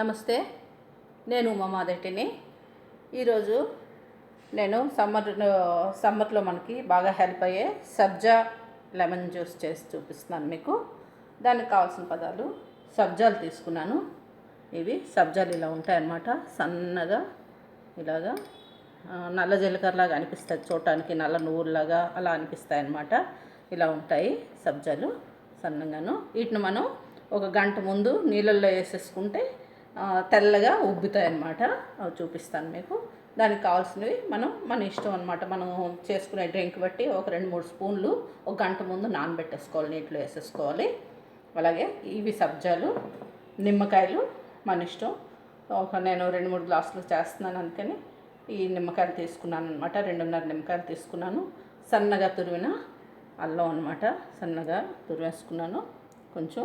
నమస్తే నేను ఉమామాదేటిని ఈరోజు నేను సమ్మర్ సమ్మర్లో మనకి బాగా హెల్ప్ అయ్యే సబ్జా లెమన్ జ్యూస్ చేసి చూపిస్తున్నాను మీకు. దానికి కావాల్సిన పదాలు సబ్జాలు తీసుకున్నాను. ఇవి సబ్జాలు ఇలా ఉంటాయన్నమాట. సన్నగా ఇలాగా నల్ల జీలకర్రలాగా అనిపిస్తుంది చూడటానికి నల్ల నువ్వుల్లాగా అలా అనిపిస్తాయి అన్నమాట ఇలా ఉంటాయి సబ్జాలు సన్నగాను. వీటిని మనం ఒక గంట ముందు నీళ్ళల్లో వేసేసుకుంటే తెల్లగా ఉబ్బుతాయి అన్నమాట అవి చూపిస్తాను మీకు. దానికి కావాల్సినవి మనం మన ఇష్టం అనమాట మనం చేసుకునే డ్రింక్ బట్టి ఒక రెండు మూడు స్పూన్లు ఒక గంట ముందు నానబెట్టేసుకోవాలి నీటిలో వేసేసుకోవాలి. అలాగే ఇవి సబ్జాలు నిమ్మకాయలు మన ఇష్టం. ఒక నేను రెండు మూడు గ్లాసులు చేస్తున్నాను అందుకని ఈ నిమ్మకాయలు తీసుకున్నాను అనమాట రెండున్నర నిమ్మకాయలు తీసుకున్నాను. సన్నగా తురిమిన అల్లం అనమాట సన్నగా తురివేసుకున్నాను కొంచెం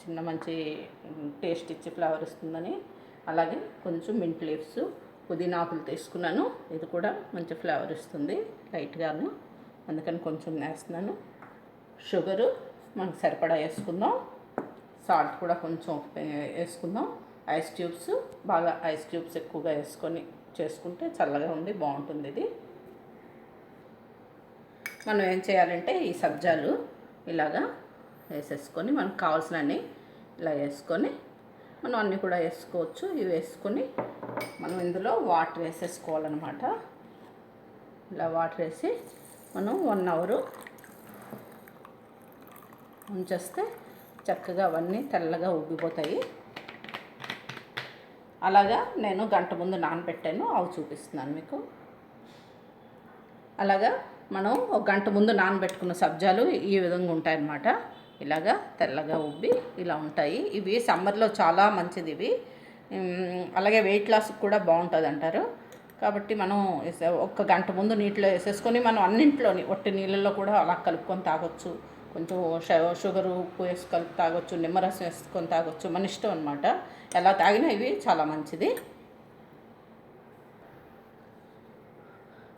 చిన్న మంచి టేస్ట్ ఇచ్చి ఫ్లేవర్ ఇస్తుందని. అలాగే కొంచెం మింట్ లీవ్స్ పుదీనా ఆకులు తీసుకున్నాను. ఇది కూడా మంచి ఫ్లేవర్ ఇస్తుంది లైట్గాను. అందుకని కొంచెం వేస్తున్నాను. షుగరు మనకు సరిపడా వేసుకుందాం. సాల్ట్ కూడా కొంచెం వేసుకుందాం. ఐస్ క్యూబ్స్ బాగా ఐస్ క్యూబ్స్ ఎక్కువగా వేసుకొని చేసుకుంటే చల్లగా ఉంది బాగుంటుంది ఇది. మనం ఏం చేయాలంటే ఈ సబ్జాలు ఇలాగా వేసేసుకొని మనకు కావాల్సినవి ఇలా వేసుకొని మనం అన్నీ కూడా వేసుకోవచ్చు. ఇవి వేసుకొని మనం ఇందులో వాటర్ వేసేసుకోవాలన్నమాట. ఇలా వాటర్ వేసి మనం వన్ అవరు ఉంచేస్తే చక్కగా అవన్నీ తెల్లగా ఉబ్బిపోతాయి. అలాగా నేను గంట ముందు నానబెట్టాను. అవి చూపిస్తున్నాను మీకు. అలాగా మనం ఒక గంట ముందు నానబెట్టుకున్న సబ్జాలు ఈ విధంగా ఉంటాయన్నమాట. ఇలాగా తెల్లగా ఉబ్బి ఇలా ఉంటాయి. ఇవి సమ్మర్లో చాలా మంచిది ఇవి అలాగే వెయిట్ లాస్కి కూడా బాగుంటుంది అంటారు కాబట్టి మనం ఒక్క గంట ముందు నీటిలో వేసేసుకొని మనం అన్నింట్లోని ఒట్టి నీళ్ళల్లో కూడా అలా కలుపుకొని తాగొచ్చు. కొంచెం ష- షుగర్ ఉప్పు వేసి కలిపి తాగొచ్చు నిమ్మరసం వేసుకొని తాగొచ్చు. మన ఇష్టం అనమాట ఎలా తాగినా ఇవి చాలా మంచిది.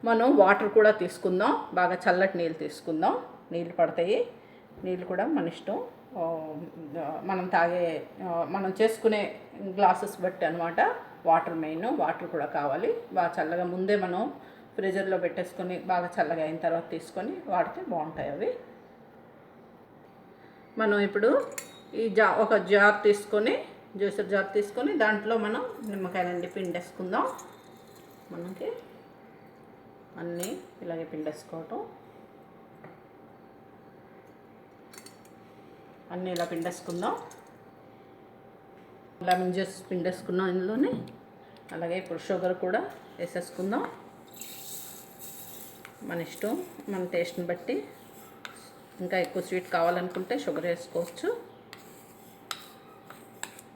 మనం వాటర్ కూడా తీసుకుందాం. బాగా చల్లటి నీళ్ళు తీసుకుందాం. నీళ్ళు పడతాయి. నీళ్ళు కూడా మన ఇష్టం. మనం తాగే మనం చేసుకునే గ్లాసెస్ బట్టి అనమాట వాటర్ మెయిన్ వాటర్ కూడా కావాలి. బాగా చల్లగా ముందే మనం ఫ్రిజర్లో పెట్టేసుకొని బాగా చల్లగా అయిన తర్వాత తీసుకొని వాడితే బాగుంటాయి అవి. మనం ఇప్పుడు ఈ జా ఒక జార్ తీసుకొని జ్యూసర్ జార్ తీసుకొని దాంట్లో మనం నిమ్మకాయలన్నీ పిండేసుకుందాం. మనకి అన్నీ ఇలాగే పిండేసుకోవటం. అన్నీ ఇలా పిండేసుకుందాం. లెమన్ జ్యూస్ పిండేసుకున్నాం ఇందులోనే. అలాగే ఇప్పుడు షుగర్ కూడా వేసేసుకుందాం. మన ఇష్టం మన టేస్ట్ని బట్టి. ఇంకా ఎక్కువ స్వీట్ కావాలనుకుంటే షుగర్ వేసుకోవచ్చు.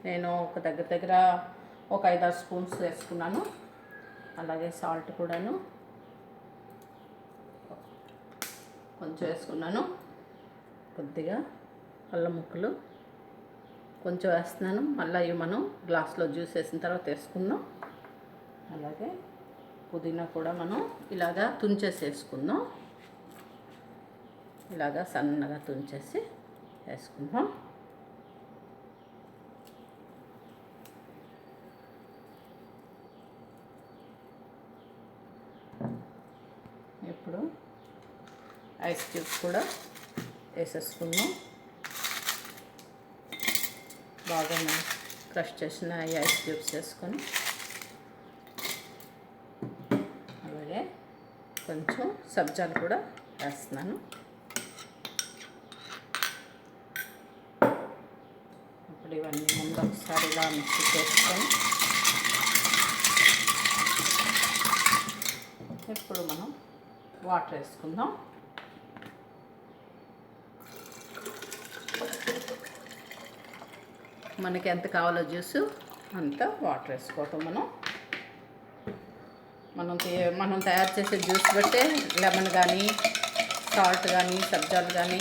నేను ఒక దగ్గర దగ్గర ఒక ఐదారు స్పూన్స్ వేసుకున్నాను. అలాగే సాల్ట్ కూడాను కొంచెం వేసుకున్నాను. కొద్దిగా అల్లం ముక్కలు కొంచెం వేస్తున్నాను. మళ్ళీ ఇవి మనం గ్లాస్లో జ్యూస్ వేసిన తర్వాత వేసుకుందాం. అలాగే పుదీనా కూడా మనం ఇలాగా తుంచేసి వేసుకుందాం. ఇలాగా సన్నగా తుంచేసి వేసుకుందాం. ఇప్పుడు ఐస్ క్యూబ్స్ కూడా వేసేసుకుందాం. బాగా క్రష్ చేసిన ఐస్ క్యూబ్స్ వేసుకొని అలాగే కొంచెం సబ్జాలు కూడా వేస్తున్నాను. ఇప్పుడు ఇవన్నీ ముందు ఒకసారి ఇలా మిక్స్ చేసుకొని ఇప్పుడు మనం వాటర్ వేసుకుందాం. మనకి ఎంత కావాలో జ్యూస్ అంత వాటర్ వేసుకోవటం మనం. మనం మనం తయారు చేసే జ్యూస్ బట్టే లెమన్ కానీ సాల్ట్ కానీ సబ్జాలు కానీ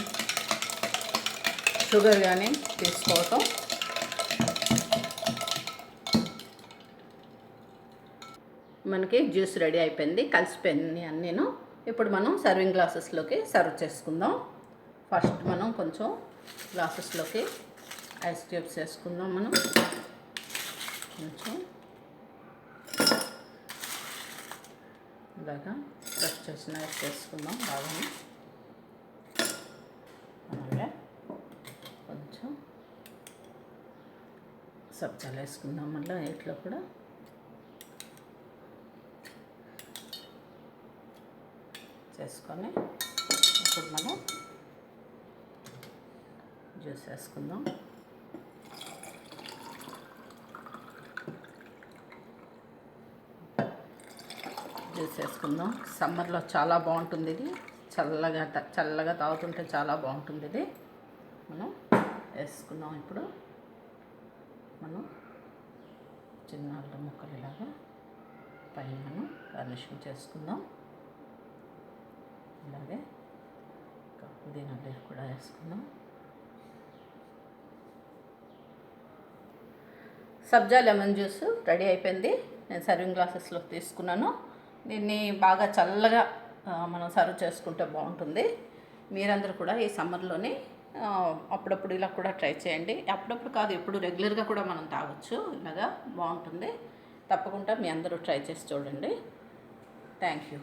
షుగర్ కానీ తీసుకోవటం. మనకి జ్యూస్ రెడీ అయిపోయింది కలిసిపోయింది నేను ఇప్పుడు మనం సర్వింగ్ గ్లాసెస్లోకి సర్వ్ చేసుకుందాం. ఫస్ట్ మనం కొంచెం గ్లాసెస్లోకి ఐస్ క్యూబ్స్ వేసుకుందాం మనం. కొంచెం ఇలాగా ఫ్రెష్ చేసిన వేసుకుందాం బాగా అలాగే కొంచెం సబ్జాలు వేసుకుందాం మళ్ళీ వీటిలో కూడా. చేసుకొని ఇప్పుడు మనం జ్యూస్ వేసుకుందాం. జ్యూస్ వేసుకుందాం సమ్మర్లో చాలా బాగుంటుంది ఇది. చల్లగా చల్లగా తాగుతుంటే చాలా బాగుంటుంది ఇది. మనం వేసుకుందాం ఇప్పుడు. మనం చిన్న అల్లం ముక్కలు ఇలాగా పైన మనం గార్నిషింగ్ చేసుకుందాం. అలాగే పుదీనా కూడా వేసుకుందాం. సబ్జా లెమన్ జ్యూస్ రెడీ అయిపోయింది. నేను సర్వింగ్ గ్లాసెస్లో తీసుకున్నాను. దీన్ని బాగా చల్లగా మనం సర్వ్ చేసుకుంటే బాగుంటుంది. మీరందరూ కూడా ఈ సమ్మర్లోని అప్పుడప్పుడు ఇలా కూడా ట్రై చేయండి. అప్పుడప్పుడు కాదు ఎప్పుడు రెగ్యులర్గా కూడా మనం తాగొచ్చు. ఇలాగా బాగుంటుంది. తప్పకుండా మీ అందరూ ట్రై చేసి చూడండి. Thank you.